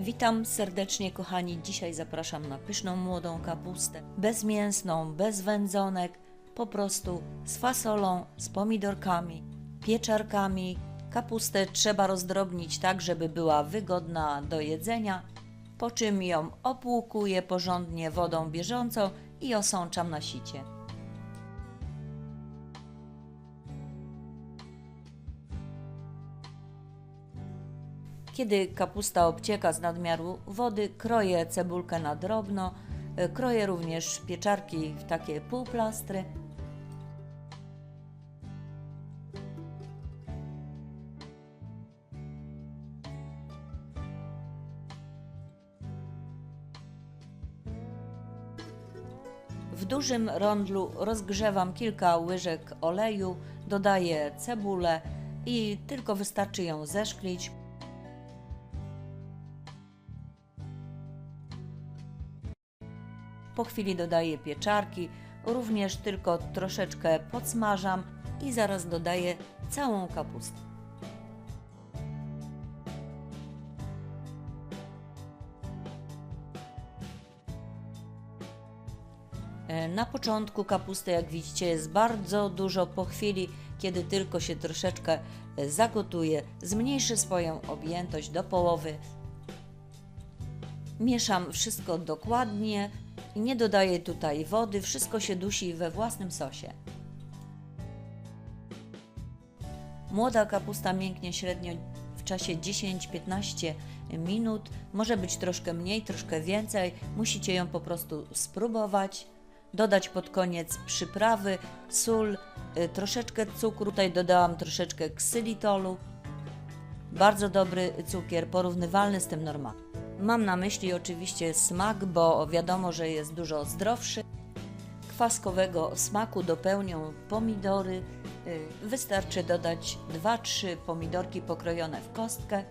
Witam serdecznie, kochani. Dzisiaj zapraszam na pyszną młodą kapustę. Bezmięsną, bez wędzonek, po prostu z fasolą, z pomidorkami, pieczarkami. Kapustę trzeba rozdrobnić tak, żeby była wygodna do jedzenia, po czym ją opłukuję porządnie wodą bieżącą i osączam na sicie. Kiedy kapusta obcieka z nadmiaru wody, kroję cebulkę na drobno, e, kroję również pieczarki w takie półplastry. W dużym rondlu rozgrzewam kilka łyżek oleju, dodaję cebulę i tylko wystarczy ją zeszklić. Po chwili dodaję pieczarki, również tylko troszeczkę podsmażam i zaraz dodaję całą kapustę. E, Na początku kapusty, jak widzicie, jest bardzo dużo. Po chwili, kiedy tylko się troszeczkę e, zagotuje, zmniejszy swoją objętość do połowy. Mieszam wszystko dokładnie i nie dodaję tutaj wody, wszystko się dusi we własnym sosie. Młoda kapusta mięknie średnio w czasie 10-15 minut. Może być troszkę mniej, troszkę więcej. Musicie ją po prostu spróbować. Dodać pod koniec przyprawy, sól, y, troszeczkę cukru. Tutaj dodałam troszeczkę ksylitolu. Bardzo dobry cukier, porównywalny z tym normalnym. Mam na myśli oczywiście smak, bo wiadomo, że jest dużo zdrowszy. Kwaskowego smaku dopełnią pomidory. Y, Wystarczy dodać 2-3 pomidorki pokrojone w kostkę.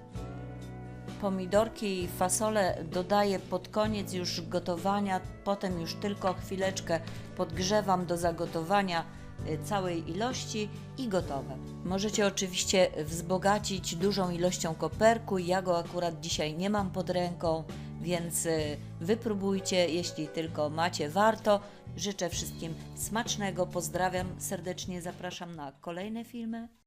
Pomidorki i fasolę dodaję pod koniec już gotowania, potem już tylko chwileczkę podgrzewam do zagotowania całej ilości i gotowe. Możecie oczywiście wzbogacić dużą ilością koperku. Ja go akurat dzisiaj nie mam pod ręką, więc y, wypróbujcie, jeśli tylko macie warto. Życzę wszystkim smacznego, pozdrawiam serdecznie, zapraszam na kolejne filmy.